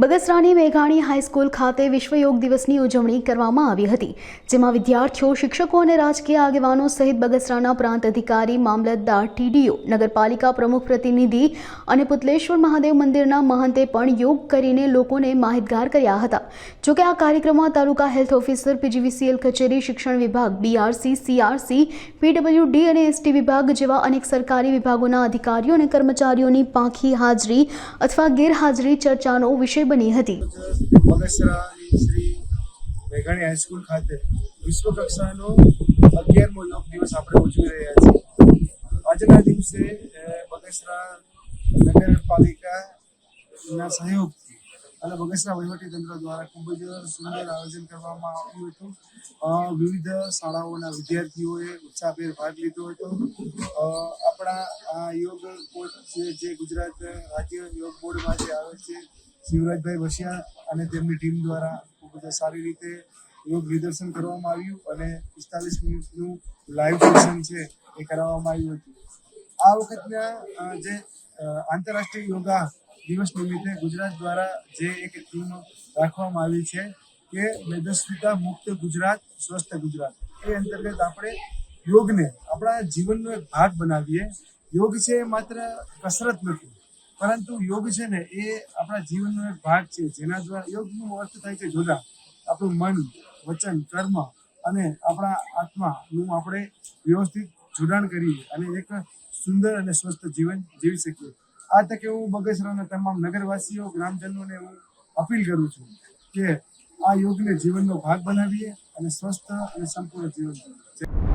બગસરાની મેઘાણી હાઈસ્કૂલ ખાતે વિશ્વ યોગ દિવસની ઉજવણી કરવામાં આવી હતી, જેમાં વિદ્યાર્થીઓ, શિક્ષકો અને રાજકીય આગેવાનો સહિત બગસરાના પ્રાંત અધિકારી, મામલતદાર, ટીડીઓ, નગરપાલિકા પ્રમુખ પ્રતિનિધિ અને પુતલેશ્વર મહાદેવ મંદિરના મહંતે પણ યોગ કરીને લોકોને માહિતગાર કર્યા હતા. જોકે આ કાર્યક્રમમાં તાલુકા હેલ્થ ઓફિસર, પીજીવીસીએલ કચેરી, શિક્ષણ વિભાગ, બીઆરસી, સીઆરસી, પીડબ્લ્યુડી અને એસટી વિભાગ જેવા અનેક સરકારી વિભાગોના અધિકારીઓ અને કર્મચારીઓની પાંખી હાજરી અથવા ગેરહાજરી ચર્ચાનો વિષય બની હતી. મેઘાણી હાઈસ્કૂલ ખાતે વિશ્વ કક્ષાનો અગિયારમો યોગ દિવસ આપણે ઉજવી રહ્યા છીએ. આજના દિવસે બગસરા નગરપાલિકાના સહયોગથી અને બગસરા વહીવટી તંત્ર દ્વારા ખૂબ જ સુંદર આયોજન કરવામાં આવ્યું હતું. વિવિધ શાળાઓના વિદ્યાર્થીઓએ ઉત્સાહભેર ભાગ લીધો હતો. આપણા આ યોગ કોચ જે ગુજરાત રાજ્ય યોગ બોર્ડમાંથી આવે છે શિવરાજભાઈ વસિયા અને તેમની ટીમ દ્વારા ખૂબ જ સારી રીતે યોગ નિદર્શન કરવામાં આવ્યું અને પિસ્તાલીસ મિનિટનું લાઈવ સેશન છે એ કરાવવામાં આવ્યું હતું. આ વખતના જે આંતરરાષ્ટ્રીય યોગા દિવસ નિમિત્તે ગુજરાત દ્વારા જે એક ટીમ રાખવામાં આવી છે કે મેદસ્વીતા મુક્ત ગુજરાત, સ્વસ્થ ગુજરાત. એ અંતર્ગત આપણે યોગને, આપણા જીવનનો એક ભાગ બનાવીએ. યોગ છે એ માત્ર કસરત નથી પરંતુ યોગ છે ને, એ આપણા જીવનનો એક ભાગ છે જેના દ્વારા યોગનો અર્થ થાય છે જોડા આપણું મન, વચન, કર્મ અને આપણા આત્માનું આપણે વ્યવસ્થિત જોડાણ કરીએ અને એક સુંદર અને સ્વસ્થ જીવન જીવી શકીએ આ તકે હું બગસરાના તમામ નગરવાસીઓ, ગ્રામજનોને હું અપીલ કરું છું કે આ યોગને જીવનનો ભાગ બનાવીએ અને સ્વસ્થ અને સંપૂર્ણ જીવન જીવીએ.